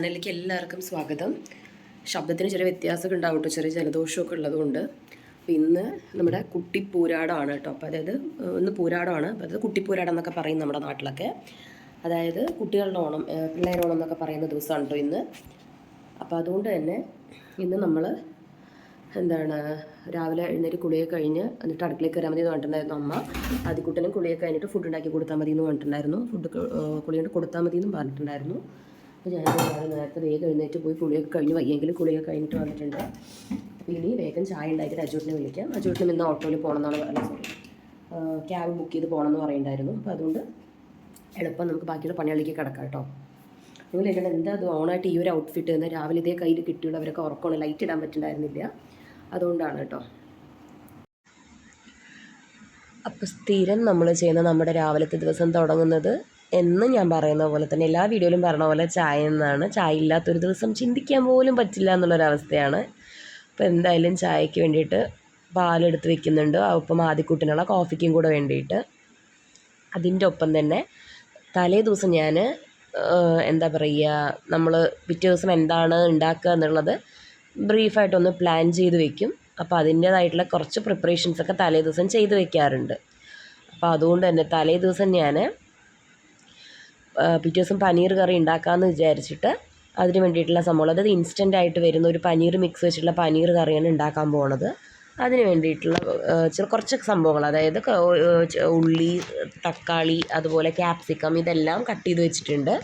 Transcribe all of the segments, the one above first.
ചാനലിലേക്ക് എല്ലാവർക്കും സ്വാഗതം. ശബ്ദത്തിന് ചെറിയ വ്യത്യാസമൊക്കെ ഉണ്ടാവും കേട്ടോ. ചെറിയ ജലദോഷമൊക്കെ ഉള്ളതുകൊണ്ട്. അപ്പോൾ ഇന്ന് നമ്മുടെ കുട്ടിപ്പൂരാടമാണ് കേട്ടോ. അപ്പോൾ അതായത് ഇന്ന് പൂരാടമാണ് അപ്പോൾ അതായത് കുട്ടിപ്പൂരാടം എന്നൊക്കെ പറയും നമ്മുടെ നാട്ടിലൊക്കെ. അതായത് കുട്ടികളുടെ ഓണം പിള്ളേരുടെ ഓണം എന്നൊക്കെ പറയുന്ന ദിവസമാണ് കേട്ടോ ഇന്ന്. അപ്പോൾ അതുകൊണ്ട് തന്നെ ഇന്ന് നമ്മൾ എന്താണ് രാവിലെ എഴുന്നേറ്റ് കുളിയൊക്കെ കഴിഞ്ഞ് എന്നിട്ട് അടുക്കളയിൽ കയറാൻ മതി എന്ന് പറഞ്ഞിട്ടുണ്ടായിരുന്നു അമ്മ. ആദ്യക്കുട്ടനും കുളിയൊക്കെ കഴിഞ്ഞിട്ട് ഫുഡ് ഉണ്ടാക്കി കൊടുത്താൽ മതി എന്ന് പറഞ്ഞിട്ടുണ്ടായിരുന്നു ഫുഡ് കുളി കൊടുത്താൽ മതി എന്നും പറഞ്ഞിട്ടുണ്ടായിരുന്നു. അപ്പോൾ ഞാൻ ഒരുപാട് നേരത്തെ വേഗം എഴുന്നേറ്റ് പോയി കുളിയൊക്കെ കഴിഞ്ഞ് വയ്യെങ്കിലും കുളിയൊക്കെ കഴിഞ്ഞിട്ട് വന്നിട്ടുണ്ട്. അപ്പോൾ ഇനി വേഗം ചായ ഉണ്ടാക്കിയിട്ട് അജൂട്ടിനെ വിളിക്കാം. അജൂട്ടിന് ഇന്ന് ഓട്ടോയിൽ പോകണമെന്നാണ് അല്ല സോറി. ക്യാബ് ബുക്ക് ചെയ്ത് പോകണമെന്ന് പറയുന്നുണ്ടായിരുന്നു. അപ്പോൾ അതുകൊണ്ട് എളുപ്പം നമുക്ക് ബാക്കിയുള്ള പണികളിലേക്ക് കിടക്കാം കേട്ടോ. നിങ്ങൾ എല്ലാം എന്താ അത് ഓണായിട്ട് ഈ ഒരു ഔട്ട്ഫിറ്റ് എന്ന് രാവിലെ ഇതേ കയ്യിൽ കിട്ടിയുള്ളവരൊക്കെ ഉറക്കമാണ് ലൈറ്റ് ഇടാൻ പറ്റുന്നുണ്ടായിരുന്നില്ല. അതുകൊണ്ടാണ് കേട്ടോ. അപ്പോൾ സ്ഥിരം നമ്മൾ ചെയ്യുന്ന നമ്മുടെ രാവിലത്തെ ദിവസം തുടങ്ങുന്നത് എന്നും ഞാൻ പറയുന്ന പോലെ തന്നെ എല്ലാ വീഡിയോയിലും പറഞ്ഞ പോലെ ചായ എന്നാണ്. ചായ ഇല്ലാത്തൊരു ദിവസം ചിന്തിക്കാൻ പോലും പറ്റില്ല എന്നുള്ളൊരവസ്ഥയാണ്. അപ്പോൾ എന്തായാലും ചായക്ക് വേണ്ടിയിട്ട് പാലെടുത്ത് വെക്കുന്നുണ്ട്. അപ്പം ആദ്യക്കൂട്ടിനുള്ള കോഫിക്കും കൂടെ വേണ്ടിയിട്ട്. അതിന്റെ ഒപ്പം തന്നെ തലേ ദിവസം ഞാൻ എന്താ പറയുക നമ്മൾ പിറ്റേ ദിവസം എന്താണ് ഉണ്ടാക്കുക എന്നുള്ളത് ബ്രീഫായിട്ടൊന്ന് പ്ലാൻ ചെയ്ത് വെക്കും. അപ്പോൾ അതിന്റേതായിട്ടുള്ള കുറച്ച് പ്രിപ്പറേഷൻസൊക്കെ തലേ ദിവസം ചെയ്ത് വെക്കാറുണ്ട്. അപ്പോൾ അതുകൊണ്ട് തന്നെ തലേ ദിവസം ഞാൻ പിറ്റേ ദിവസം പനീർ കറി ഉണ്ടാക്കാമെന്ന് വിചാരിച്ചിട്ട് അതിന് വേണ്ടിയിട്ടുള്ള സംഭവം. അതായത് ഇൻസ്റ്റന്റ് ആയിട്ട് വരുന്ന ഒരു പനീർ മിക്സ് വെച്ചിട്ടുള്ള പനീർ കറിയാണ് ഉണ്ടാക്കാൻ പോണത്. അതിന് വേണ്ടിയിട്ടുള്ള ചില കുറച്ച് സംഭവങ്ങൾ. അതായത് ഉള്ളി തക്കാളി അതുപോലെ ക്യാപ്സിക്കം ഇതെല്ലാം കട്ട് ചെയ്ത് വെച്ചിട്ടുണ്ട്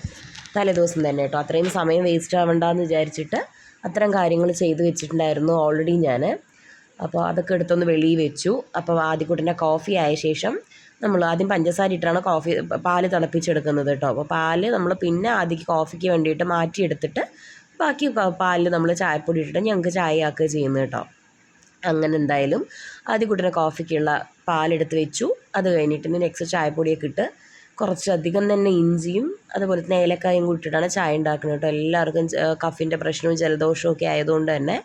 തലേദിവസം തന്നെ കേട്ടോ. അത്രയും സമയം വേസ്റ്റ് ആവണ്ടെന്ന് വിചാരിച്ചിട്ട് അത്തരം കാര്യങ്ങൾ ചെയ്ത് വെച്ചിട്ടുണ്ടായിരുന്നു ഓൾറെഡി ഞാൻ അപ്പോൾ അതൊക്കെ എടുത്തൊന്ന് വെളിയിൽ വെച്ചു. അപ്പോൾ ആദ്യക്കൂട്ടിന്റെ കോഫി ആയ ശേഷം നമ്മൾ ആദ്യം പഞ്ചസാര ഇട്ടാണ് കോഫി പാൽ തിളപ്പിച്ചെടുക്കുന്നത് കേട്ടോ അപ്പോൾ പാൽ നമ്മൾ പിന്നെ ആദ്യം കോഫിക്ക് വേണ്ടിയിട്ട് മാറ്റിയെടുത്തിട്ട് ബാക്കി പാലിൽ നമ്മൾ ചായപ്പൊടി ഇട്ടിട്ട് ഞങ്ങൾക്ക് ചായ ആക്കുക ചെയ്യുന്നത് കേട്ടോ അങ്ങനെ എന്തായാലും ആദ്യം കുട്ടീനെ കോഫിക്കുള്ള പാലെടുത്ത് വെച്ചു. അത് കഴിഞ്ഞിട്ട് നെക്സ്റ്റ് ചായപ്പൊടിയൊക്കെ ഇട്ട് കുറച്ചധികം തന്നെ ഇഞ്ചിയും അതുപോലെ തന്നെ ഏലക്കായും കൂട്ടിയിട്ടാണ് ചായ ഉണ്ടാക്കുന്നത് കേട്ടോ എല്ലാവർക്കും കഫിന്റെ പ്രശ്നവും ജലദോഷവും ഒക്കെ ആയതുകൊണ്ട് തന്നെ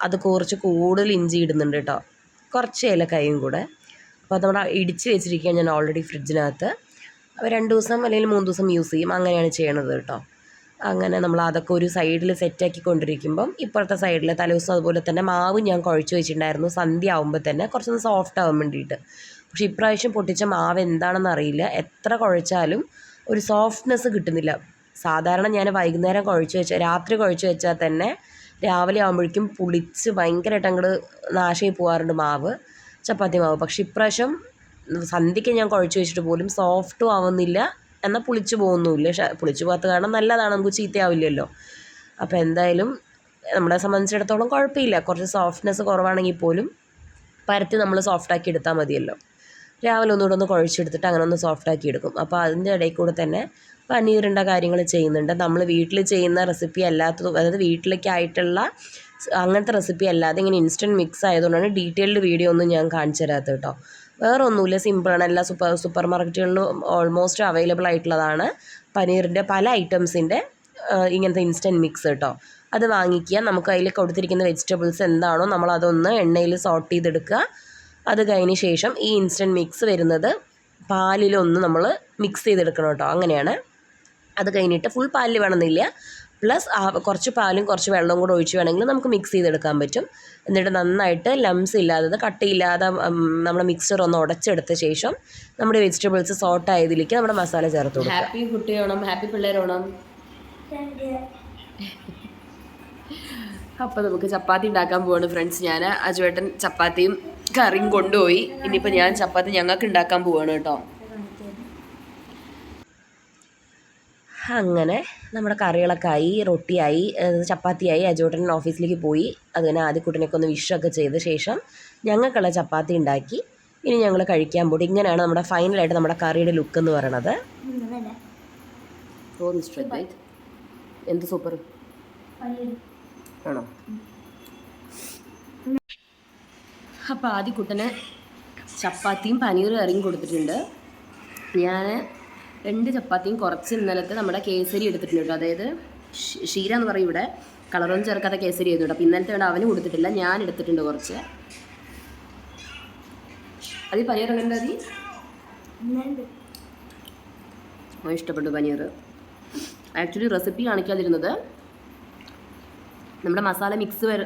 അത് കുറച്ച് കൂടുതൽ ഇഞ്ചി ഇടുന്നുണ്ട് കേട്ടോ കുറച്ച് ഏലക്കായും കൂടെ. അപ്പോൾ അത് നമ്മുടെ ഇടിച്ച് വെച്ചിരിക്കുകയാണ് ഞാൻ ഓൾറെഡി ഫ്രിഡ്ജിനകത്ത് അപ്പോൾ രണ്ട് ദിവസം അല്ലെങ്കിൽ മൂന്ന് ദിവസം യൂസ് ചെയ്യും. അങ്ങനെയാണ് ചെയ്യണത് കേട്ടോ. അങ്ങനെ നമ്മൾ അതൊക്കെ ഒരു സൈഡിൽ സെറ്റാക്കി കൊണ്ടിരിക്കുമ്പം ഇപ്പുറത്തെ സൈഡിൽ തലേദിവസം അതുപോലെ തന്നെ മാവ് ഞാൻ കുഴച്ച് വെച്ചിട്ടുണ്ടായിരുന്നു. സന്ധ്യ ആകുമ്പോൾ തന്നെ കുറച്ചൊന്ന് സോഫ്റ്റ് ആവാൻ വേണ്ടിയിട്ട്. പക്ഷേ ഇപ്രാവശ്യം പൊട്ടിച്ച മാവ് എന്താണെന്ന് അറിയില്ല. എത്ര കുഴച്ചാലും ഒരു സോഫ്റ്റ്നെസ് കിട്ടുന്നില്ല. സാധാരണ ഞാൻ വൈകുന്നേരം കുഴച്ച് വെച്ച രാത്രി കുഴച്ച് വെച്ചാൽ തന്നെ രാവിലെ ആകുമ്പോഴേക്കും പുളിച്ച് ഭയങ്കരമായിട്ട് അങ്ങോട്ട് നാശമായി പോകാറുണ്ട് മാവ്. ചപ്പാത്തി മാവ് പക്ഷേ ഇപ്രാവശ്യം സന്ധ്യയ്ക്ക് ഞാൻ കുഴച്ച് വെച്ചിട്ട് പോലും സോഫ്റ്റും ആവുന്നില്ല എന്നാൽ പുളിച്ചു പോകുന്നുമില്ല. പക്ഷേ പുളിച്ചു പോകാത്ത കാരണം നല്ലതാണ്. നമുക്ക് ചീത്തയാവില്ലല്ലോ. അപ്പോൾ എന്തായാലും നമ്മളെ സംബന്ധിച്ചിടത്തോളം കുഴപ്പമില്ല. കുറച്ച് സോഫ്റ്റ്നെസ് കുറവാണെങ്കിൽ പോലും പരത്തി നമ്മൾ സോഫ്റ്റാക്കി എടുത്താൽ മതിയല്ലോ. രാവിലെ ഒന്നുകൂടെ ഒന്ന് കുഴച്ചെടുത്തിട്ട് അങ്ങനെ ഒന്ന് സോഫ്റ്റാക്കി എടുക്കും. അപ്പോൾ അതിന്റെ ഇടയിൽ കൂടെ തന്നെ പനീറിന്റെ കാര്യങ്ങൾ ചെയ്യുന്നുണ്ട്. നമ്മൾ വീട്ടിൽ ചെയ്യുന്ന റെസിപ്പി അല്ലാത്തതും അതായത് വീട്ടിലേക്കായിട്ടുള്ള അങ്ങനത്തെ റെസിപ്പി അല്ലാതെ ഇങ്ങനെ ഇൻസ്റ്റന്റ് മിക്സ് ആയതുകൊണ്ടാണ് ഡീറ്റെയിൽഡ് വീഡിയോ ഒന്നും ഞാൻ കാണിച്ചു തരാത്തത് കേട്ടോ വേറെ ഒന്നുമില്ല സിമ്പിളാണ് എല്ലാ സൂപ്പർ സൂപ്പർ മാർക്കറ്റുകളിലും ഓൾമോസ്റ്റ് അവൈലബിൾ ആയിട്ടുള്ളതാണ് പനീറിന്റെ പല ഐറ്റംസിന്റെ ഇങ്ങനത്തെ ഇൻസ്റ്റന്റ് മിക്സ് കേട്ടോ അത് വാങ്ങിക്കുക. നമുക്ക് അതിൽ കൊടുത്തിരിക്കുന്ന വെജിറ്റബിൾസ് എന്താണോ നമ്മൾ അതൊന്ന് എണ്ണയിൽ സോട്ട് ചെയ്തെടുക്കുക. അത് കഴിഞ്ഞ ശേഷം ഈ ഇൻസ്റ്റന്റ് മിക്സ് വരുന്നത് പാലിലൊന്ന് നമ്മൾ മിക്സ് ചെയ്തെടുക്കണം കേട്ടോ അങ്ങനെയാണ്. അത് കഴിഞ്ഞിട്ട് ഫുൾ പാലിൽ വേണമെന്നില്ല. പ്ലസ് ആ കുറച്ച് പാലും കുറച്ച് വെള്ളവും കൂടെ ഒഴിച്ച് വേണമെങ്കിൽ നമുക്ക് മിക്സ് ചെയ്തെടുക്കാൻ പറ്റും. എന്നിട്ട് നന്നായിട്ട് ലംസ് ഇല്ലാതെ കട്ടിയില്ലാതെ നമ്മുടെ മിക്സർ ഒന്ന് ഉടച്ചെടുത്ത ശേഷം നമ്മുടെ വെജിറ്റബിൾസ് സോട്ട് ആയതിലേക്ക് നമ്മുടെ മസാല ചേർത്ത് കൊടുക്കുക. ഹാപ്പി കുട്ടിയോണം ഹാപ്പി പിള്ളേരോണം അപ്പോൾ നമുക്ക് ചപ്പാത്തി ഉണ്ടാക്കാൻ പോവാണ് ഫ്രണ്ട്സ് ഞാൻ അജുവേട്ടൻ ചപ്പാത്തിയും കറിയും കൊണ്ടുപോയി. ഇനിയിപ്പോൾ ഞാൻ ചപ്പാത്തി ഞങ്ങൾക്ക് ഉണ്ടാക്കാൻ പോവാണ് കേട്ടോ. അങ്ങനെ നമ്മുടെ കറികളൊക്കെ ആയി റൊട്ടിയായി ചപ്പാത്തിയായി അജോട്ടൻ ഓഫീസിലേക്ക് പോയി. അതിന് ആദ്യക്കുട്ടനൊക്കെ ഒന്ന് വിഷൊക്കെ ചെയ്ത ശേഷം ഞങ്ങൾക്കുള്ള ചപ്പാത്തി ഉണ്ടാക്കി. ഇനി ഞങ്ങൾ കഴിക്കാൻ പോയി ഇങ്ങനെയാണ് നമ്മുടെ ഫൈനലായിട്ട് നമ്മുടെ കറിയുടെ ലുക്ക് എന്ന് പറയണത്. എന്ത് സൂപ്പർ ആണോ? അപ്പോൾ ആദ്യക്കുട്ടന് ചപ്പാത്തിയും പനീറും ഇറങ്ങി കൊടുത്തിട്ടുണ്ട്. ഞാൻ രണ്ട് ചപ്പാത്തിയും കുറച്ച് ഇന്നലത്തെ നമ്മുടെ കേസരി എടുത്തിട്ടുണ്ട് അതായത് ഷീര എന്ന് പറയും ഇവിടെ. കളറൊന്നും ചേർക്കാത്ത കേസരി ആയിരുന്നു അപ്പോൾ ഇന്നലത്തെ വേണ്ട അവന് കൊടുത്തിട്ടില്ല. ഞാൻ എടുത്തിട്ടുണ്ട് കുറച്ച്. അത് എങ്ങനെ അതി? ഓ ഇഷ്ടപ്പെട്ടു പനീർ. ആക്ച്വലി റെസിപ്പി കാണിക്കാതിരുന്നത്. നമ്മുടെ മസാല മിക്സ് വര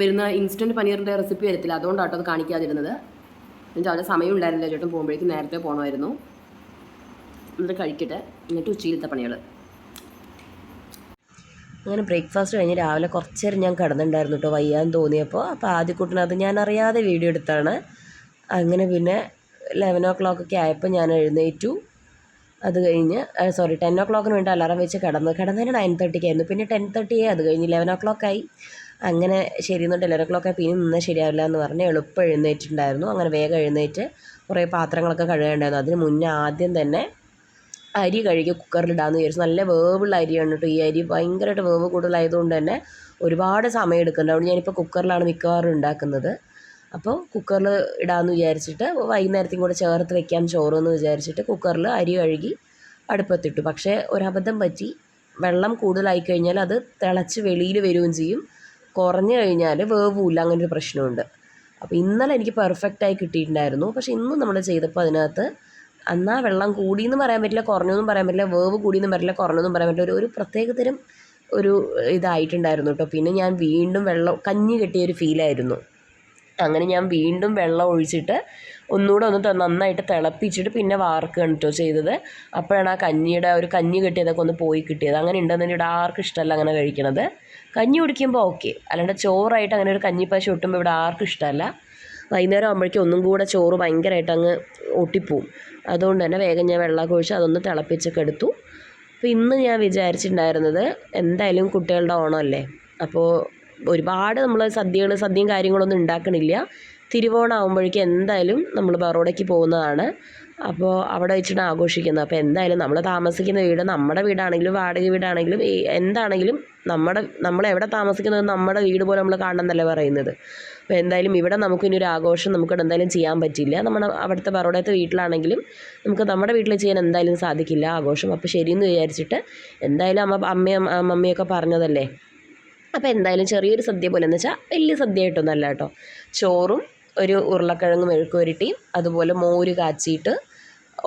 വരുന്ന ഇൻസ്റ്റന്റ് പനീറിന്റെ റെസിപ്പി വരത്തില്ല. അതുകൊണ്ടാട്ടോ അത് കാണിക്കാതിരുന്നത്. എന്നിട്ട് അവിടെ സമയം ഉണ്ടായിരുന്നില്ല. ചേട്ടൻ പോകുമ്പോഴേക്കും നേരത്തെ പോകണമായിരുന്നു എന്നിട്ട് കഴിക്കട്ടെ. എന്നിട്ട് ഉച്ചയിലത്തെ പണികൾ അങ്ങനെ ബ്രേക്ക്ഫാസ്റ്റ് കഴിഞ്ഞ് രാവിലെ കുറച്ച് നേരം ഞാൻ കിടന്നുണ്ടായിരുന്നു കേട്ടോ വയ്യാൻ തോന്നിയപ്പോൾ. അപ്പോൾ ആദ്യ ആദ്യക്കുട്ടിനത് ഞാൻ അറിയാതെ വീഡിയോ എടുത്താണ്. അങ്ങനെ പിന്നെ ലെവൻ ഓ ക്ലോക്ക് ഒക്കെ ആയപ്പോൾ ഞാൻ എഴുന്നേറ്റു. അത് കഴിഞ്ഞ് സോറി ടെൻ ഒ ക്ലോക്കിന് വേണ്ടി അലാറം വെച്ച് കിടന്നു കിടന്നതിന് നയൻ തേർട്ടിക്കായിരുന്നു പിന്നെ ടെൻ തേർട്ടിയെ അത് കഴിഞ്ഞ് ലെവൻ ഒ ക്ലോക്കായി അങ്ങനെ ശരി എന്നിട്ട് ലെവൻ ക്ലോക്ക് ക്ലോക്കായി പിന്നെ നിന്നാൽ ശരിയാവില്ല എന്ന് പറഞ്ഞ് എളുപ്പം എഴുന്നേറ്റിട്ടുണ്ടായിരുന്നു. അങ്ങനെ വേഗം എഴുന്നേറ്റ് കുറേ പാത്രങ്ങളൊക്കെ കഴുകേണ്ടായിരുന്നു. അതിന് മുന്നേ ആദ്യം തന്നെ അരി കഴുകി കുക്കറിലിടാമെന്ന് വിചാരിച്ചു. നല്ല വേവുള്ള അരിയാണ് കേട്ടോ ഈ അരി. ഭയങ്കരമായിട്ട് വേവ് കൂടുതലായതുകൊണ്ട് തന്നെ ഒരുപാട് സമയം എടുക്കുന്നുണ്ട് അതുകൊണ്ട് ഞാനിപ്പോൾ കുക്കറിലാണ് മിക്കവാറും ഉണ്ടാക്കുന്നത് അപ്പോൾ കുക്കറിൽ ഇടാമെന്ന് വിചാരിച്ചിട്ട് വൈകുന്നേരത്തേക്കും കൂടെ ചേർത്ത് വെക്കാം ചോറെന്ന് വിചാരിച്ചിട്ട് കുക്കറിൽ അരി കഴുകി അടുപ്പത്തിട്ടു. പക്ഷേ ഒരബദ്ധം പറ്റി. വെള്ളം കൂടുതലായി കഴിഞ്ഞാൽ അത് തിളച്ച് വെളിയിൽ വരികയും ചെയ്യും. കുറഞ്ഞു കഴിഞ്ഞാൽ വേവില്ല. അങ്ങനെ ഒരു പ്രശ്നമുണ്ട്. അപ്പോൾ ഇന്നലെ എനിക്ക് പെർഫെക്റ്റായി കിട്ടിയിട്ടുണ്ടായിരുന്നു. പക്ഷേ ഇന്ന് നമ്മൾ ചെയ്തപ്പോൾ അതിനകത്ത് എന്നാൽ വെള്ളം കൂടിയെന്ന് പറയാൻ പറ്റില്ല കുറഞ്ഞൊന്നും പറയാൻ പറ്റില്ല വേവ് കൂടിയെന്നും പറ്റില്ല കുറഞ്ഞൊന്നും പറയാൻ പറ്റില്ല. ഒരു ഒരു പ്രത്യേകതരം ഒരു ഇതായിട്ടുണ്ടായിരുന്നു കേട്ടോ. പിന്നെ ഞാൻ വീണ്ടും വെള്ളം കഞ്ഞി കെട്ടിയ ഒരു ഫീലായിരുന്നു അങ്ങനെ ഞാൻ വീണ്ടും വെള്ളം ഒഴിച്ചിട്ട് ഒന്നുകൂടെ ഒന്ന് നന്നായിട്ട് തിളപ്പിച്ചിട്ട് പിന്നെ വാർക്കുകയാണ് കേട്ടോ ചെയ്തത്. അപ്പോഴാണ് ആ കഞ്ഞിയുടെ ഒരു കഞ്ഞി കെട്ടിയതൊക്കെ ഒന്ന് പോയി കിട്ടിയത്. അങ്ങനെ ഉണ്ടെന്ന് ഇവിടെ ആർക്കും ഇഷ്ടമല്ല അങ്ങനെ കഴിക്കണത്. കഞ്ഞി കുടിക്കുമ്പോൾ ഓക്കെ അല്ലാണ്ട് ചോറായിട്ട് അങ്ങനെ ഒരു കഞ്ഞിപ്പശ ഒട്ടുമ്പോൾ ഇവിടെ ആർക്കും ഇഷ്ടമല്ല. വൈകുന്നേരം ആകുമ്പോഴേക്കും ഒന്നും കൂടെ ചോറ് ഭയങ്കരമായിട്ട് അങ്ങ് ഒട്ടിപ്പോവും. അതുകൊണ്ട് തന്നെ വേഗം ഞാൻ വെള്ളമൊക്കെ ഒഴിച്ച് അതൊന്ന് തിളപ്പിച്ചൊക്കെ എടുത്തു. അപ്പോൾ ഇന്ന് ഞാൻ വിചാരിച്ചിട്ടുണ്ടായിരുന്നത് എന്തായാലും കുട്ടികളുടെ ഓണമല്ലേ? അപ്പോൾ ഒരുപാട് നമ്മൾ സദ്യകൾ സദ്യയും കാര്യങ്ങളൊന്നും ഉണ്ടാക്കണില്ല. തിരുവോണം ആകുമ്പോഴേക്കും എന്തായാലും നമ്മൾ ബറോഡയ്ക്ക് പോകുന്നതാണ്. അപ്പോൾ അവിടെ വെച്ചിട്ട് ആഘോഷിക്കുന്നത്. അപ്പോൾ എന്തായാലും നമ്മൾ താമസിക്കുന്ന വീട് നമ്മുടെ വീടാണെങ്കിലും വാടക വീടാണെങ്കിലും എന്താണെങ്കിലും നമ്മുടെ നമ്മൾ എവിടെ താമസിക്കുന്നത് നമ്മുടെ വീട് പോലെ നമ്മൾ കാണണമെന്നല്ലേ പറയുന്നത്. അപ്പോൾ എന്തായാലും ഇവിടെ നമുക്കിനി ഒരു ആഘോഷം നമുക്ക് എന്തായാലും ചെയ്യാൻ പറ്റില്ല. നമ്മുടെ അവിടുത്തെ ബറോഡത്തെ വീട്ടിലാണെങ്കിലും നമുക്ക് നമ്മുടെ വീട്ടിൽ ചെയ്യാൻ എന്തായാലും സാധിക്കില്ല ആഘോഷം. അപ്പോൾ ശരിയെന്ന് വിചാരിച്ചിട്ട് എന്തായാലും അമ്മ അമ്മയും മമ്മിയൊക്കെ പറഞ്ഞതല്ലേ? അപ്പോൾ എന്തായാലും ചെറിയൊരു സദ്യ പോലെ എന്ന് വെച്ചാൽ വലിയ സദ്യയായിട്ടൊന്നും അല്ല കേട്ടോ. ചോറും ഒരു ഉരുളക്കിഴങ്ങ് മെഴുക്ക് പുരട്ടിയും അതുപോലെ മോര് കാച്ചിയിട്ട്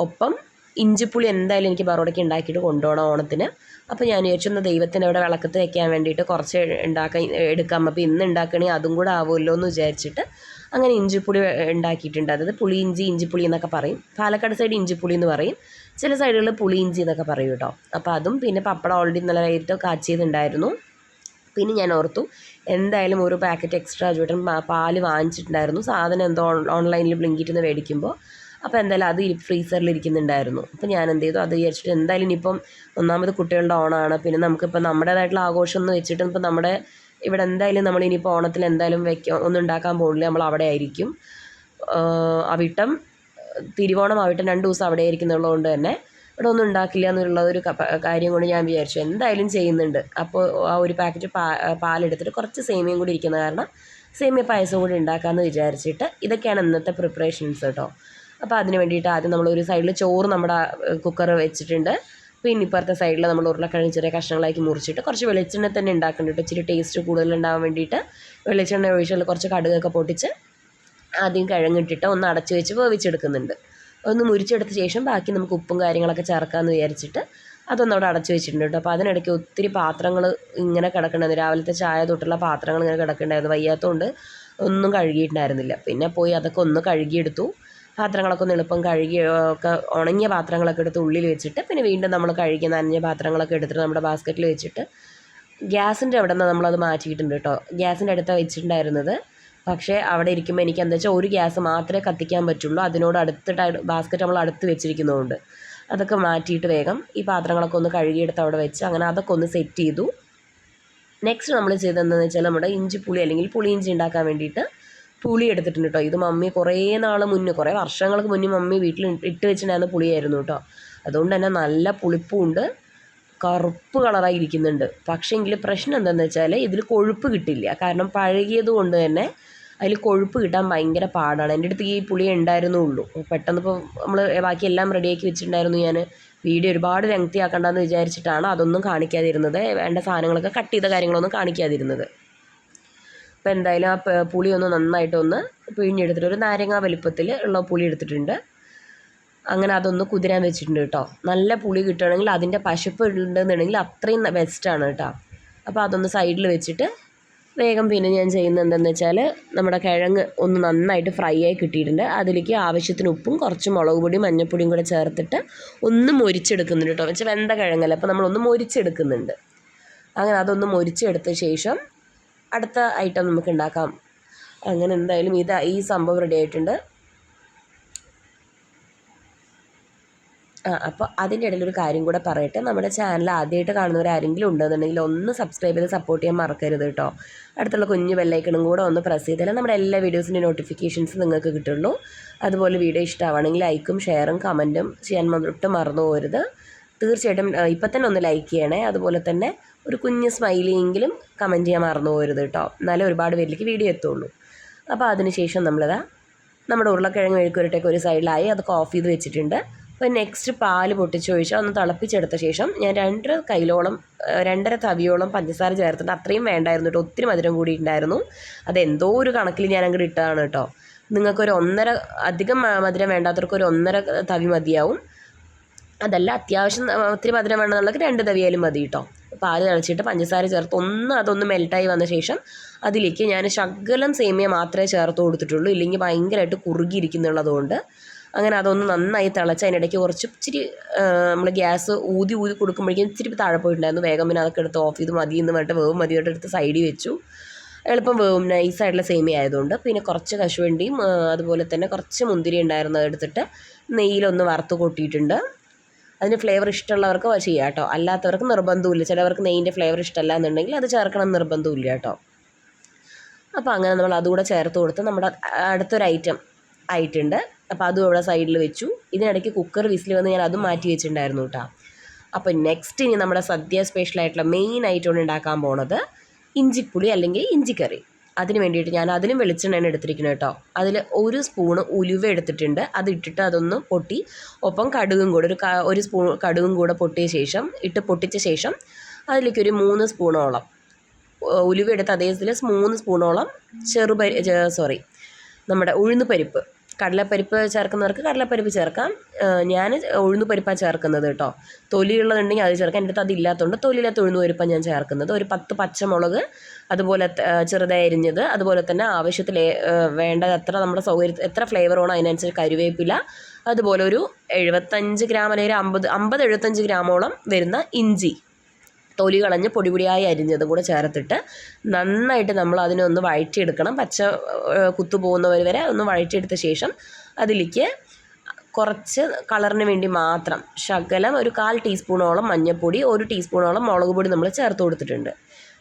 ഒപ്പം ഇഞ്ചിപ്പുളി എന്തായാലും എനിക്ക് ബറോഡയ്ക്ക് ഉണ്ടാക്കിയിട്ട് കൊണ്ടുപോകണം ഓണത്തിന്. അപ്പോൾ ഞാൻ വിചാരിച്ചു ഒന്ന് ദൈവത്തിന് അവിടെ വിളക്കത്ത് വെക്കാൻ വേണ്ടിയിട്ട് കുറച്ച് ഉണ്ടാക്കാൻ എടുക്കാം. അപ്പോൾ ഇന്ന് ഉണ്ടാക്കണമെങ്കിൽ അതും കൂടെ ആവുമല്ലോ എന്ന് വിചാരിച്ചിട്ട് അങ്ങനെ ഇഞ്ചിപ്പുളി ഉണ്ടാക്കിയിട്ടുണ്ട്. അതായത് പുളി ഇഞ്ചി ഇഞ്ചിപ്പുളി എന്നൊക്കെ പറയും. പാലക്കാട് സൈഡ് ഇഞ്ചിപ്പുളി എന്ന് പറയും. ചില സൈഡുകളിൽ പുളി ഇഞ്ചി എന്നൊക്കെ പറയും കേട്ടോ. അപ്പോൾ അതും പിന്നെ പപ്പടം ഓൾറെഡി ഇന്നലെ വൈകിട്ട് കാച്ചിയതുണ്ടായിരുന്നു പിന്നെ ഞാൻ ഓർത്തു എന്തായാലും ഒരു പാക്കറ്റ് എക്സ്ട്രാ ചൂട്ടൻ പാൽ വാങ്ങിച്ചിട്ടുണ്ടായിരുന്നു. സാധനം എന്തോ ഓൺലൈനിൽ ബ്ലിങ്കിറ്റിൽ നിന്ന് മേടിക്കുമ്പോൾ അപ്പോൾ എന്തായാലും അത് ഫ്രീസറിൽ ഇരിക്കുന്നുണ്ടായിരുന്നു. അപ്പോൾ ഞാൻ എന്ത് ചെയ്തു? അത് വിചാരിച്ചിട്ട് എന്തായാലും ഇനിയിപ്പം ഒന്നാമത് കുട്ടികളുടെ ഓണമാണ് പിന്നെ നമുക്കിപ്പോൾ നമ്മുടേതായിട്ടുള്ള ആഘോഷം എന്ന് വെച്ചിട്ട് ഇപ്പം നമ്മുടെ ഇവിടെ എന്തായാലും നമ്മൾ ഇനിയിപ്പോൾ ഓണത്തിൽ എന്തായാലും വെക്കാം ഒന്നും ഉണ്ടാക്കാൻ പോകില്ല നമ്മൾ അവിടെ ആയിരിക്കും. അവിട്ടം തിരുവോണം അവിട്ടം രണ്ട് ദിവസം അവിടെ ആയിരിക്കുന്നുള്ളത് കൊണ്ട് തന്നെ ഇവിടെ ഒന്നും ഉണ്ടാക്കില്ല എന്നുള്ള ഒരു കാര്യം കൊണ്ട് ഞാൻ വിചാരിച്ചു. എന്തായാലും ചെയ്യുന്നുണ്ട്. അപ്പോൾ ആ ഒരു പാക്കറ്റ് പാ പാലെടുത്തിട്ട് കുറച്ച് സേമിയയും കൂടി ഇരിക്കുന്ന കാരണം സേമിയ പായസം കൂടി ഉണ്ടാക്കാമെന്ന് വിചാരിച്ചിട്ട് ഇതൊക്കെയാണ് ഇന്നത്തെ പ്രിപ്പറേഷൻസ് കേട്ടോ അപ്പോൾ അതിന് വേണ്ടിയിട്ട് ആദ്യം നമ്മൾ ഒരു സൈഡിൽ ചോറ് നമ്മുടെ കുക്കർ വെച്ചിട്ടുണ്ട്. പിന്നെ ഇപ്പുറത്തെ സൈഡിൽ നമ്മൾ ഉരുളക്കിഴങ്ങ് ചെറിയ കഷ്ണങ്ങളാക്കി മുറിച്ചിട്ട് കുറച്ച് വെളിച്ചെണ്ണ തന്നെ ഉണ്ടാക്കുന്നുണ്ട് ഇച്ചിരി ടേസ്റ്റ് കൂടുതൽ ഉണ്ടാവാൻ വേണ്ടിയിട്ട്. വെളിച്ചെണ്ണ ഒഴിച്ചുള്ള കുറച്ച് കടുകൊക്കെ പൊട്ടിച്ച് ആദ്യം കിഴങ്ങിട്ടിട്ട് ഒന്ന് അടച്ചു വെച്ച് വേവിച്ചെടുക്കുന്നുണ്ട്. ഒന്ന് മുരിച്ചെടുത്ത ശേഷം ബാക്കി നമുക്ക് ഉപ്പും കാര്യങ്ങളൊക്കെ ചേർക്കാമെന്ന് വിചാരിച്ചിട്ട് അതൊന്നും അവിടെ അടച്ചു വെച്ചിട്ടുണ്ട് കേട്ടോ. അപ്പോൾ അതിനിടയ്ക്ക് ഒത്തിരി പാത്രങ്ങൾ ഇങ്ങനെ കിടക്കണ്ടായിരുന്നു രാവിലത്തെ ചായ തൊട്ടുള്ള പാത്രങ്ങൾ ഇങ്ങനെ കിടക്കണ്ടായിരുന്നു. വയ്യാത്തതുകൊണ്ട് ഒന്നും കഴുകിയിട്ടുണ്ടായിരുന്നില്ല. പിന്നെ പോയി അതൊക്കെ ഒന്ന് കഴുകിയെടുത്തു. പാത്രങ്ങളൊക്കെ ഒന്ന് എളുപ്പം കഴുകി ഒക്കെ ഉണങ്ങിയ പാത്രങ്ങളൊക്കെ എടുത്ത് ഉള്ളിൽ വെച്ചിട്ട് പിന്നെ വീണ്ടും നമ്മൾ കഴുകി നനഞ്ഞ പാത്രങ്ങളൊക്കെ എടുത്തിട്ട് നമ്മുടെ ബാസ്ക്കറ്റിൽ വെച്ചിട്ട് ഗ്യാസിന്റെ അവിടെ നിന്ന് നമ്മളത് മാറ്റിയിട്ടുണ്ട് കേട്ടോ. ഗ്യാസിന്റെ അടുത്താണ് വെച്ചിട്ടുണ്ടായിരുന്നത്. പക്ഷേ അവിടെ ഇരിക്കുമ്പോൾ എനിക്ക് എന്താ വെച്ചാൽ ഒരു ഗ്യാസ് മാത്രമേ കത്തിക്കാൻ പറ്റുള്ളൂ. അതിനോട് അടുത്തിട്ട് ബാസ്ക്കറ്റ് നമ്മൾ അടുത്ത് വെച്ചിരിക്കുന്നതുകൊണ്ട്. അതൊക്കെ മാറ്റിയിട്ട് വേഗം ഈ പാത്രങ്ങളൊക്കെ ഒന്ന് കഴുകിയെടുത്ത് അവിടെ വെച്ച് അങ്ങനെ അതൊക്കെ ഒന്ന് സെറ്റ് ചെയ്തു. നെക്സ്റ്റ് നമ്മൾ ചെയ്തതെന്ന് വെച്ചാൽ നമ്മുടെ ഇഞ്ചി പുളി അല്ലെങ്കിൽ പുളി ഇഞ്ചി ഉണ്ടാക്കാൻ വേണ്ടിയിട്ട് പുളി എടുത്തിട്ടുണ്ട് കേട്ടോ. ഇത് മമ്മി കുറേ നാൾ മുന്നേ കുറേ വർഷങ്ങൾക്ക് മുന്നേ മമ്മി വീട്ടിൽ ഇട്ട് വെച്ചിട്ടുണ്ടായിരുന്ന പുളിയായിരുന്നു കേട്ടോ. അതുകൊണ്ട് തന്നെ നല്ല പുളിപ്പുണ്ട് കറുപ്പ് കളറായി ഇരിക്കുന്നുണ്ട്. പക്ഷേ എങ്കിൽ പ്രശ്നം എന്താണെന്ന് വെച്ചാൽ ഇതിൽ കൊഴുപ്പ് കിട്ടില്ല. കാരണം പഴകിയത് കൊണ്ട് തന്നെ അതിൽ കൊഴുപ്പ് കിട്ടാൻ ഭയങ്കര പാടാണ്. എന്റെ അടുത്ത് ഈ പുളി ഉണ്ടായിരുന്നുള്ളൂ. പെട്ടെന്ന് ഇപ്പോൾ നമ്മൾ ബാക്കി എല്ലാം റെഡിയാക്കി വെച്ചിട്ടുണ്ടായിരുന്നു ഞാൻ വീഡിയോ ഒരുപാട് ലെങ്തി വിചാരിച്ചിട്ടാണ് അതൊന്നും കാണിക്കാതിരുന്നത്. വേണ്ട സാധനങ്ങളൊക്കെ കട്ട് ചെയ്ത കാര്യങ്ങളൊന്നും കാണിക്കാതിരുന്നത്. അപ്പോൾ എന്തായാലും ആ പുളി ഒന്ന് നന്നായിട്ടൊന്ന് പിഴിഞ്ഞെടുത്തിട്ട് ഒരു നാരങ്ങ വലിപ്പത്തിൽ ഉള്ള പുളി എടുത്തിട്ടുണ്ട്. അങ്ങനെ അതൊന്ന് കുതിരാൻ വെച്ചിട്ടുണ്ട് കേട്ടോ. നല്ല പുളി കിട്ടുകയാണെങ്കിൽ അതിന്റെ പശപ്പ് ഉണ്ടെന്നുണ്ടെങ്കിൽ അത്രയും ബെസ്റ്റാണ് കേട്ടോ. അപ്പോൾ അതൊന്ന് സൈഡിൽ വെച്ചിട്ട് വേഗം പിന്നെ ഞാൻ ചെയ്യുന്നത് എന്താണെന്ന് വെച്ചാൽ നമ്മുടെ കിഴങ്ങ് ഒന്ന് നന്നായിട്ട് ഫ്രൈ ആയി കിട്ടിയിട്ടുണ്ട്. അതിലേക്ക് ആവശ്യത്തിന് ഉപ്പും കുറച്ച് മുളക് പൊടിയും മഞ്ഞൾപ്പൊടിയും കൂടെ ചേർത്തിട്ട് ഒന്ന് മൊരിച്ചെടുക്കുന്നുണ്ട് കേട്ടോ. വെച്ചാൽ വെന്ത കിഴങ്ങല്ല? അപ്പോൾ നമ്മളൊന്ന് മൊരിച്ചെടുക്കുന്നുണ്ട്. അങ്ങനെ അതൊന്ന് മൊരിച്ചെടുത്ത ശേഷം അടുത്ത ഐറ്റം നമുക്ക് ഉണ്ടാക്കാം അങ്ങനെ എന്തായാലും ഇത് ഈ സംഭവം റെഡി ആയിട്ടുണ്ട്. ആ അപ്പോൾ അതിന്റെ ഇടയിൽ ഒരു കാര്യം കൂടെ പറയട്ടെ. നമ്മുടെ ചാനൽ ആദ്യമായിട്ട് കാണുന്നവർ ആരെങ്കിലും ഉണ്ടെന്നുണ്ടെങ്കിൽ ഒന്ന് സബ്സ്ക്രൈബ് ചെയ്ത് സപ്പോർട്ട് ചെയ്യാൻ മറക്കരുത് കേട്ടോ. അടുത്തുള്ള കുഞ്ഞു ബെല്ലൈക്കണും കൂടെ ഒന്ന് പ്രസ് ചെയ്താൽ നമ്മുടെ എല്ലാ വീഡിയോസിന്റെ നോട്ടിഫിക്കേഷൻസ് നിങ്ങൾക്ക് കിട്ടുള്ളൂ. അതുപോലെ വീഡിയോ ഇഷ്ടമാണെങ്കിൽ ലൈക്കും ഷെയറും കമന്റും ചെയ്യാൻ ഒട്ടും മറന്നു പോരുത് തീർച്ചയായിട്ടും ഇപ്പം തന്നെ ഒന്ന് ലൈക്ക് ചെയ്യണേ. അതുപോലെ തന്നെ ഒരു കുഞ്ഞ് സ്മൈലിയെങ്കിലും കമന്റ് ചെയ്യാൻ മറന്നു പോകരുത് കേട്ടോ എന്നാലേ ഒരുപാട് പേരിലേക്ക് വീഡിയോ എത്തുള്ളൂ. അപ്പോൾ അതിനുശേഷം നമ്മളിതാ നമ്മുടെ ഉരുളക്കിഴങ്ങ് മെഴുക്കുരട്ടൊക്കെ ഒരു സൈഡിലായി അതൊക്കെ ഓഫ് ചെയ്ത് വെച്ചിട്ടുണ്ട്. അപ്പോൾ നെക്സ്റ്റ് പാൽ പൊട്ടിച്ചൊഴിച്ച് ഒന്ന് തിളപ്പിച്ചെടുത്ത ശേഷം ഞാൻ രണ്ടര കൈലോളം രണ്ടര തവിയോളം പഞ്ചസാര ചേർത്തിട്ട് അത്രയും വേണ്ടായിരുന്നു കേട്ടോ ഒത്തിരി മധുരം കൂടി ഉണ്ടായിരുന്നു. അതെന്തോ ഒരു കണക്കിൽ ഞാൻ അങ്ങോട്ട് ഇട്ടതാണ് കേട്ടോ നിങ്ങൾക്കൊരു ഒന്നര അധികം മധുരം വേണ്ടാത്തവർക്ക് ഒരു ഒന്നര തവി മതിയാവും. അതല്ല അത്യാവശ്യം ഒത്തിരി മധുരം വേണമെന്നുള്ളത് രണ്ട് തവിയായാലും മതി കേട്ടോ പാൽ തിളച്ചിട്ട് പഞ്ചസാര ചേർത്ത് ഒന്ന് അതൊന്ന് മെൽട്ടായി വന്ന ശേഷം അതിലേക്ക് ഞാൻ ശകലം സേമിയ മാത്രമേ ചേർത്ത് കൊടുത്തിട്ടുള്ളൂ. ഇല്ലെങ്കിൽ ഭയങ്കരമായിട്ട് കുറുകിയിരിക്കുന്നുള്ളതുകൊണ്ട് അങ്ങനെ അതൊന്ന് നന്നായി തിളച്ച് അതിനിടയ്ക്ക് കുറച്ച് ഇച്ചിരി നമ്മൾ ഗ്യാസ് ഊതി ഊതി കൊടുക്കുമ്പോഴേക്കും ഇച്ചിരി താഴെ പോയിട്ടുണ്ടായിരുന്നു. വേഗം പിന്നെ അതൊക്കെ എടുത്ത് ഓഫ് ചെയ്ത് മതി എന്ന് പറഞ്ഞിട്ട് വേവും മതിയായിട്ട് എടുത്ത് സൈഡിൽ വെച്ചു. എളുപ്പം വേവും നൈസായിട്ടുള്ള സേമിയ ആയതുകൊണ്ട്. പിന്നെ കുറച്ച് കശുവണ്ടിയും അതുപോലെ തന്നെ കുറച്ച് മുന്തിരി ഉണ്ടായിരുന്നത് എടുത്തിട്ട് നെയ്യിലൊന്ന് വറുത്ത് കൊട്ടിയിട്ടുണ്ട്. അതിന് ഫ്ലേവർ ഇഷ്ടമുള്ളവർക്ക് ചെയ്യാം കേട്ടോ. അല്ലാത്തവർക്ക് നിർബന്ധമില്ല ചിലവർക്ക് നെയ്യിന്റെ ഫ്ലേവർ ഇഷ്ടമല്ല എന്നുണ്ടെങ്കിൽ അത് ചേർക്കണം നിർബന്ധമില്ല കേട്ടോ. അപ്പോൾ അങ്ങനെ നമ്മൾ അതുകൂടെ ചേർത്ത് കൊടുത്ത് നമ്മുടെ അടുത്തൊരു ഐറ്റം ആയിട്ടുണ്ട്. അപ്പോൾ അതും ഇവിടെ സൈഡിൽ വെച്ചു. ഇതിനിടയ്ക്ക് കുക്കർ വിസിൽ വന്ന് ഞാൻ അതും മാറ്റി വെച്ചിട്ടുണ്ടായിരുന്നു കേട്ടോ. അപ്പോൾ നെക്സ്റ്റ് ഇനി നമ്മുടെ സദ്യ സ്പെഷ്യൽ സ്പെഷ്യലായിട്ടുള്ള മെയിൻ ഐറ്റം ഉണ്ടാക്കാൻ പോണത്. ഇഞ്ചിപ്പുളി അല്ലെങ്കിൽ ഇഞ്ചിക്കറി. അതിന് വേണ്ടിയിട്ട് ഞാൻ അതിലും വെളിച്ചെണ്ണയാണ് എടുത്തിരിക്കുന്നത് കേട്ടോ. അതിൽ ഒരു സ്പൂണ് ഉലുവ എടുത്തിട്ടുണ്ട്. അത് ഇട്ടിട്ട് അതൊന്ന് പൊട്ടി ഒപ്പം കടുകും കൂടെ ഒരു ഒരു സ്പൂൺ കടുകും കൂടെ പൊട്ടിയ ശേഷം ഇട്ട് പൊട്ടിച്ച ശേഷം അതിലേക്ക് ഒരു മൂന്ന് സ്പൂണോളം ഉലുവ എടുത്ത് അതേ മൂന്ന് സ്പൂണോളം ചെറുപരി സോറി നമ്മുടെ ഉഴുന്ന് പരിപ്പ് കടലപ്പരിപ്പ് ചേർക്കുന്നവർക്ക് കടലപ്പരിപ്പ് ചേർക്കാം. ഞാൻ ഉഴുന്ന് പരിപ്പാണ് ചേർക്കുന്നത് കേട്ടോ. തൊലിയുള്ളതുണ്ടെങ്കിൽ അത് ചേർക്കാം. എന്റെ അടുത്ത് അതില്ലാത്തതുകൊണ്ട് തൊലിയില്ലാത്ത ഉഴുന്ന് പരിപ്പാണ് ഞാൻ ചേർക്കുന്നത്. ഒരു പത്ത് പച്ചമുളക് അതുപോലെ ചെറുതായി അരിഞ്ഞത് അതുപോലെ തന്നെ ആവശ്യത്തിൽ വേണ്ട എത്ര നമ്മുടെ സൗകര്യ എത്ര ഫ്ലേവർ ആണോ അതിനനുസരിച്ച് കരുവേപ്പില അതുപോലെ ഒരു എഴുപത്തഞ്ച് ഗ്രാം അല്ലെങ്കിൽ അമ്പത് അമ്പത് എഴുപത്തഞ്ച് ഗ്രാമോളം വരുന്ന ഇഞ്ചി. തൊലി കളഞ്ഞ് പൊടിപൊടിയായി അരിഞ്ഞതും കൂടെ ചേർത്തിട്ട് നന്നായിട്ട് നമ്മൾ അതിനെ ഒന്ന് വഴറ്റിയെടുക്കണം. പച്ച കുത്തു പോകുന്നവർ വരെ ഒന്ന് വഴറ്റിയെടുത്ത ശേഷം അതിലേക്ക് കുറച്ച് കളറിന് വേണ്ടി മാത്രം ശകലം ഒരു കാൽ ടീസ്പൂണോളം മഞ്ഞൾപ്പൊടി ഒരു ടീസ്പൂണോളം മുളക് പൊടി നമ്മൾ ചേർത്ത് കൊടുത്തിട്ടുണ്ട്.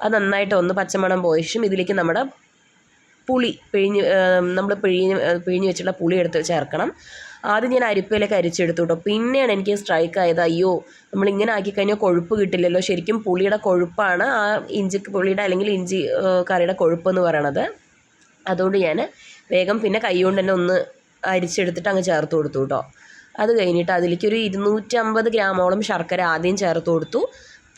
അത് നന്നായിട്ട് ഒന്ന് പച്ചമണം പോയ ശേഷം ഇതിലേക്ക് നമ്മുടെ പുളി പിഴിഞ്ഞ് നമ്മൾ പിഴിഞ്ഞ് പിഴിഞ്ഞ് വെച്ചിട്ടുള്ള പുളി എടുത്ത് ചേർക്കണം. ആദ്യം ഞാൻ അരിപ്പയിലേക്ക് അരിച്ചെടുത്തു കേട്ടോ പിന്നെയാണ് എനിക്ക് സ്ട്രൈക്ക് ആയത്. അയ്യോ ആക്കി കഴിഞ്ഞാൽ കൊഴുപ്പ് കിട്ടില്ലല്ലോ. ശരിക്കും പുളിയുടെ കൊഴുപ്പാണ് ആ ഇഞ്ചി പുളിയുടെ അല്ലെങ്കിൽ ഇഞ്ചി കറിയുടെ കൊഴുപ്പ് എന്ന് പറയണത്. അതുകൊണ്ട് ഞാൻ വേഗം പിന്നെ കൈ കൊണ്ട് തന്നെ ഒന്ന് അരിച്ചെടുത്തിട്ട് അങ്ങ് ചേർത്ത് കൊടുത്തു കേട്ടോ അത് കഴിഞ്ഞിട്ട് അതിലേക്ക് ഒരു ഇരുന്നൂറ്റമ്പത് ഗ്രാമോളം ശർക്കര ആദ്യം ചേർത്ത് കൊടുത്തു.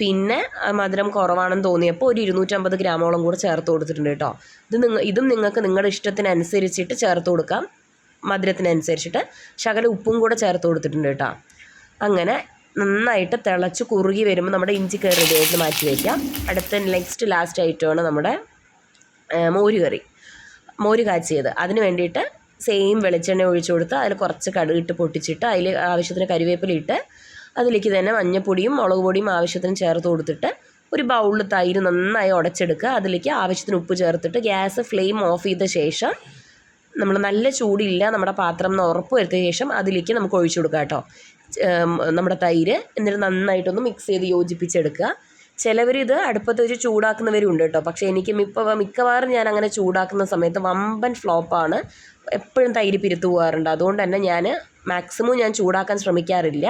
പിന്നെ മധുരം കുറവാണെന്ന് തോന്നിയപ്പോൾ ഒരു ഇരുന്നൂറ്റമ്പത് ഗ്രാമോളം കൂടെ ചേർത്ത് കൊടുത്തിട്ടുണ്ട് കേട്ടോ ഇത് നിങ്ങൾ ഇതും നിങ്ങൾക്ക് നിങ്ങളുടെ ഇഷ്ടത്തിനനുസരിച്ചിട്ട് ചേർത്ത് കൊടുക്കാം. മധുരത്തിനനുസരിച്ചിട്ട് ശകല ഉപ്പും കൂടെ ചേർത്ത് കൊടുത്തിട്ടുണ്ട് കേട്ടോ. അങ്ങനെ നന്നായിട്ട് തിളച്ച് കുറുകി വരുമ്പോൾ നമ്മുടെ ഇഞ്ചി കറി റെഡി ആയിട്ട് മാറ്റി വയ്ക്കാം അടുത്ത നെക്സ്റ്റ് ലാസ്റ്റ് ഐറ്റമാണ് നമ്മുടെ മോര് കറി. മോര് കാച്ചിയത്. അതിന് വേണ്ടിയിട്ട് സെയിം വെളിച്ചെണ്ണ ഒഴിച്ചു കൊടുത്ത് അതിൽ കുറച്ച് കടുക് ഇട്ട് പൊട്ടിച്ചിട്ട് അതിൽ ആവശ്യത്തിന് കരിവേപ്പില ഇട്ട് അതിലേക്ക് തന്നെ മഞ്ഞപ്പൊടിയും മുളക് പൊടിയും ആവശ്യത്തിന് ചേർത്ത് കൊടുത്തിട്ട് ഒരു ബൗളിൽ തൈര് നന്നായി ഉടച്ചെടുക്കുക. അതിലേക്ക് ആവശ്യത്തിന് ഉപ്പ് ചേർത്തിട്ട് ഗ്യാസ് ഫ്ലെയിം ഓഫ് ചെയ്ത ശേഷം നമ്മൾ നല്ല ചൂടില്ല നമ്മുടെ പാത്രം എന്ന് ഉറപ്പ് വരുത്തിയ ശേഷം അതിലേക്ക് നമുക്ക് ഒഴിച്ചു കൊടുക്കാം കേട്ടോ. നമ്മുടെ തൈര് എന്നിട്ട് നന്നായിട്ടൊന്ന് മിക്സ് ചെയ്ത് യോജിപ്പിച്ചെടുക്കുക. ചിലവർ ഇത് അടുപ്പത്ത് വെച്ച് ചൂടാക്കുന്നവരും ഉണ്ട് കേട്ടോ. പക്ഷേ എനിക്ക് ഇപ്പോൾ മിക്കവാറും ഞാൻ അങ്ങനെ ചൂടാക്കുന്ന സമയത്ത് വമ്പൻ ഫ്ലോപ്പാണ് എപ്പോഴും തൈര് പിരുത്തു പോകാറുണ്ട്. അതുകൊണ്ട് തന്നെ ഞാൻ മാക്സിമം ഞാൻ ചൂടാക്കാൻ ശ്രമിക്കാറില്ല.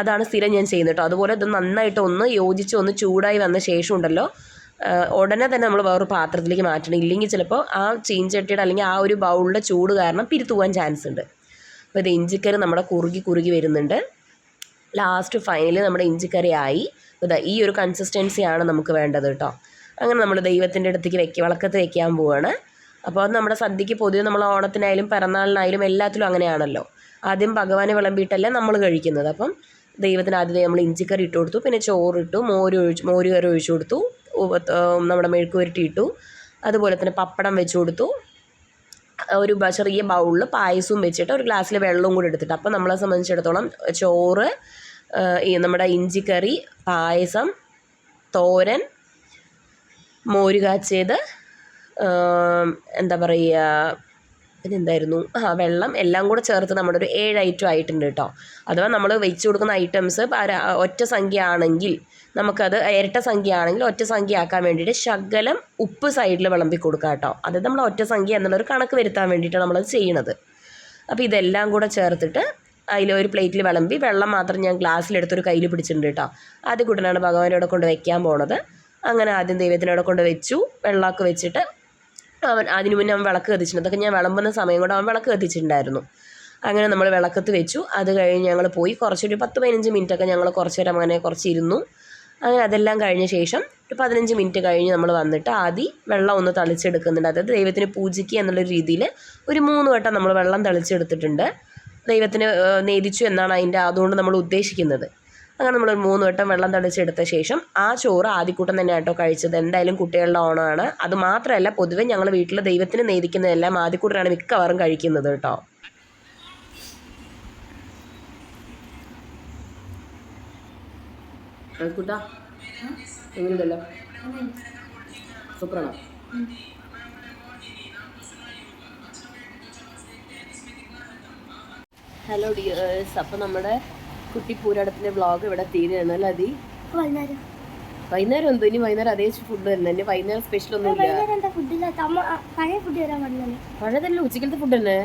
അതാണ് സ്ഥിരം ഞാൻ ചെയ്യുന്നത് കേട്ടോ. അതുപോലെ ഇത് നന്നായിട്ട് ഒന്ന് യോജിച്ച് ഒന്ന് ചൂടായി വന്ന ശേഷം ഉണ്ടല്ലോ ഉടനെ തന്നെ നമ്മൾ വേറൊരു പാത്രത്തിലേക്ക് മാറ്റണം. ഇല്ലെങ്കിൽ ചിലപ്പോൾ ആ ചീഞ്ചട്ടിയുടെ അല്ലെങ്കിൽ ആ ഒരു ബൗളിന്റെ ചൂട് കാരണം പിരിത്തു പോകാൻ ചാൻസ് ഉണ്ട്. അപ്പോൾ ഇത് ഇഞ്ചിക്കറി നമ്മുടെ കുറുകി കുറുകി വരുന്നുണ്ട്. ലാസ്റ്റ് ഫൈനലി നമ്മുടെ ഇഞ്ചിക്കറി ആയി. ഇതാ ഈ ഒരു കൺസിസ്റ്റൻസിയാണ് നമുക്ക് വേണ്ടത് കേട്ടോ. അങ്ങനെ നമ്മൾ ദൈവത്തിന്റെ അടുത്തേക്ക് വെക്കുക വിളക്കത്ത് വെക്കാൻ പോവാണ്. അപ്പോൾ അത് നമ്മുടെ സദ്യക്ക് പൊതുവെ നമ്മൾ ഓണത്തിനായാലും പിറന്നാളിനായാലും എല്ലാത്തിലും അങ്ങനെയാണല്ലോ. ആദ്യം ഭഗവാനെ വിളമ്പിയിട്ടല്ലേ നമ്മൾ കഴിക്കുന്നത്. അപ്പം ദൈവത്തിന് ആദ്യം നമ്മൾ ഇഞ്ചിക്കറി ഇട്ട് കൊടുത്തു. പിന്നെ ചോറിട്ടു മോര് ഒഴിച്ചു മോര് കറി ഒഴിച്ചു കൊടുത്തു. നമ്മുടെ മെഴുക്ക് പുരട്ടി ഇട്ടു അതുപോലെ തന്നെ പപ്പടം വെച്ച് കൊടുത്തു. ഒരു ചെറിയ ബൗളിൽ പായസവും വെച്ചിട്ട് ഒരു ഗ്ലാസ്സിൽ വെള്ളവും കൂടി എടുത്തിട്ട്. അപ്പോൾ നമ്മളെ സംബന്ധിച്ചിടത്തോളം ചോറ് ഈ നമ്മുടെ ഇഞ്ചിക്കറി പായസം തോരൻ മോര് കാച്ചിയത് എന്താ പറയുക പിന്നെന്തായിരുന്നു? ആ വെള്ളം എല്ലാം കൂടെ ചേർത്ത് നമ്മുടെ ഒരു ഏഴ് ഐറ്റം ആയിട്ടുണ്ട് കേട്ടോ. അഥവാ നമ്മൾ വെച്ച് കൊടുക്കുന്ന ഐറ്റംസ് ഒറ്റ സംഖ്യ ആണെങ്കിൽ നമുക്കത് ഇരട്ട സംഖ്യ ആണെങ്കിൽ ഒറ്റ സംഖ്യ ആക്കാൻ വേണ്ടിയിട്ട് ശകലം ഉപ്പ് സൈഡിൽ വിളമ്പി കൊടുക്കുക കേട്ടോ. അത് നമ്മൾ ഒറ്റ സംഖ്യ എന്നുള്ളൊരു കണക്ക് വരുത്താൻ വേണ്ടിയിട്ടാണ് നമ്മളത് ചെയ്യണത്. അപ്പോൾ ഇതെല്ലാം കൂടെ ചേർത്തിട്ട് അതിൽ ഒരു പ്ലേറ്റിൽ വിളമ്പി വെള്ളം മാത്രം ഞാൻ ഗ്ലാസ്സിലെടുത്തൊരു കയ്യിൽ പിടിച്ചിട്ടുണ്ട് കേട്ടോ. ആദ്യ കൂട്ടനാണ് ഭഗവാനോടെ കൊണ്ട് വയ്ക്കാൻ പോണത്. അങ്ങനെ ആദ്യം ദൈവത്തിനോടെ കൊണ്ട് വെച്ചു. വെള്ളമൊക്കെ വെച്ചിട്ട് അവൻ അതിനു മുന്നേ അവൻ വിളക്ക് കത്തിച്ചിട്ടുണ്ട്. അതൊക്കെ ഞാൻ വിളമ്പുന്ന സമയം കൊണ്ട് അവൻ വിളക്ക് കത്തിച്ചിട്ടുണ്ടായിരുന്നു. അങ്ങനെ നമ്മൾ വിളക്കത്ത് വെച്ചു. അത് കഴിഞ്ഞ് ഞങ്ങൾ പോയി. കുറച്ചൊരു പത്ത് പതിനഞ്ച് മിനിറ്റൊക്കെ ഞങ്ങൾ കുറച്ച് നേരം അങ്ങനെ കുറച്ച് ഇരുന്നു അങ്ങനെ അതെല്ലാം കഴിഞ്ഞ ശേഷം ഒരു പതിനഞ്ച് മിനിറ്റ് കഴിഞ്ഞ് നമ്മൾ വന്നിട്ട് ആദ്യം വെള്ളം ഒന്ന് തളിച്ചെടുക്കുന്നുണ്ട്. അതായത് ദൈവത്തിന് പൂജിക്കുക എന്നുള്ള രീതിയിൽ ഒരു മൂന്ന് വട്ടം നമ്മൾ വെള്ളം തളിച്ചെടുത്തിട്ടുണ്ട്. ദൈവത്തിന് നേദിച്ചു എന്നാണ് അതിന്റെ അതുകൊണ്ട് നമ്മൾ ഉദ്ദേശിക്കുന്നത്. അങ്ങനെ നമ്മൾ മൂന്ന് വട്ടം വെള്ളം തളിച്ചെടുത്ത ശേഷം ആ ചോറ് ആദ്യക്കൂട്ടം തന്നെ കേട്ടോ കഴിച്ചത്. എന്തായാലും കുട്ടികളുടെ ഓണമാണ്. അത് മാത്രമല്ല പൊതുവെ ഞങ്ങൾ വീട്ടിൽ ദൈവത്തിന് നേദിക്കുന്നതെല്ലാം ആദ്യക്കൂട്ടരാണ് മിക്കവാറും കഴിക്കുന്നത് കേട്ടോ. കൂട്ടാ എങ്ങനെയുണ്ടല്ലോ? സൂപ്പറാണോ? ഹലോ ഡിയേഴ്സ് അപ്പോൾ നമ്മുടെ കുട്ടി പൂരടത്തിന്റെ വ്ളോഗ് ഇവിടെ തീരുകയാണ് അല്ലേ അതി? വൈകുന്നേരം. എന്തോ? ഇനി വൈകുന്നേരം അതേ ഫുഡ് തന്നെ. ഇനി വൈകുന്നേരം സ്പെഷ്യൽ ഒന്നും ഇല്ല. പഴയതല്ലേ ഉച്ചക്കലത്തെ ഫുഡ് തന്നെ?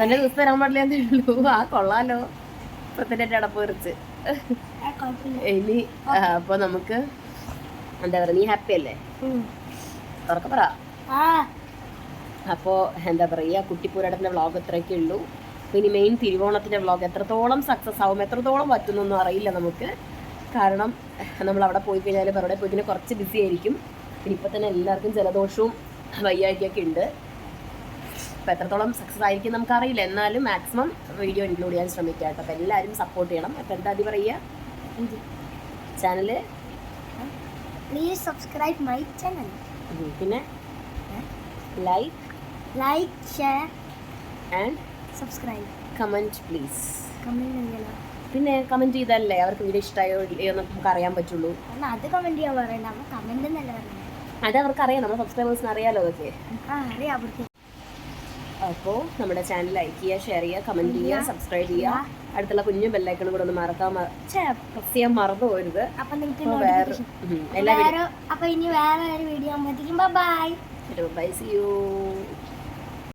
തന്നെ ദിവസം തരാൻ പാടില്ല ഉള്ളൂ. ആ കൊള്ളാലോ. ഇപ്പൊ തന്നെ അടപ്പ് കുറച്ച് ഇനി അപ്പൊ നമുക്ക് എന്താ പറയാ നീ ഹാപ്പി അല്ലേ? തുറക്ക ഉറക്കെ പറ. ആ. അപ്പോൾ എന്താ പറയുക കുട്ടിപ്പൂരടത്തിന്റെ വ്ളോഗ് ഇത്രയൊക്കെ ഉള്ളൂ. ഇനി മെയിൻ തിരുവോണത്തിന്റെ വ്ളോഗ് എത്രത്തോളം സക്സസ് ആവും എത്രത്തോളം പറ്റുന്നൊന്നും അറിയില്ല നമുക്ക്. കാരണം നമ്മൾ അവിടെ പോയി കഴിഞ്ഞാൽ അവിടെ പോയി കഴിഞ്ഞാൽ കുറച്ച് ബിസി ആയിരിക്കും. പിന്നെ ഇപ്പം തന്നെ എല്ലാവർക്കും ജലദോഷവും വയ്യായ്കയൊക്കെ ഉണ്ട്. അപ്പോൾ എത്രത്തോളം സക്സസ് ആയിരിക്കും നമുക്കറിയില്ല. എന്നാലും മാക്സിമം വീഡിയോ ഇൻക്ലൂഡ് ചെയ്യാൻ ശ്രമിക്കുക കേട്ടോ. അപ്പോൾ എല്ലാവരും സപ്പോർട്ട് ചെയ്യണം. അപ്പോൾ എന്താ അതി പറയുക? Channel please subscribe my channel പിന്നെ? Like like share and subscribe comment please പിന്നെ കമന്റ് ചെയ്താലല്ലേ അവർക്ക് വീഡിയോ ഇഷ്ടമായോ ഇല്ലയോ എന്ന് നമുക്ക് അറിയാൻ പറ്റുള്ളൂ. അത് കമന്റ് ചെയ്യാൻ പറയണ്ട. എന്നല്ല അത് അവർക്ക് അറിയാം നമ്മുടെ സബ്സ്ക്രൈബേഴ്സിന് അറിയാലോ അതൊക്കെ. അറിയാം അവർക്ക്. അപ്പോൾ നമ്മുടെ ചാനൽ ലൈക്ക് ചെയ്യുക ഷെയർ ചെയ്യുക കമന്റ് ചെയ്യുക സബ്സ്ക്രൈബ് ചെയ്യുക. അടുത്തുള്ള കുഞ്ഞു ബെല്ലൈക്കണും കൂടെ ഒന്ന് മറക്കാൻ പ്രസ് ചെയ്യാൻ മറന്നു പോരുത്. അപ്പൊ നിങ്ങൾക്ക് അപ്പൊ ഇനി വേറെ ഒരു video bye bye see you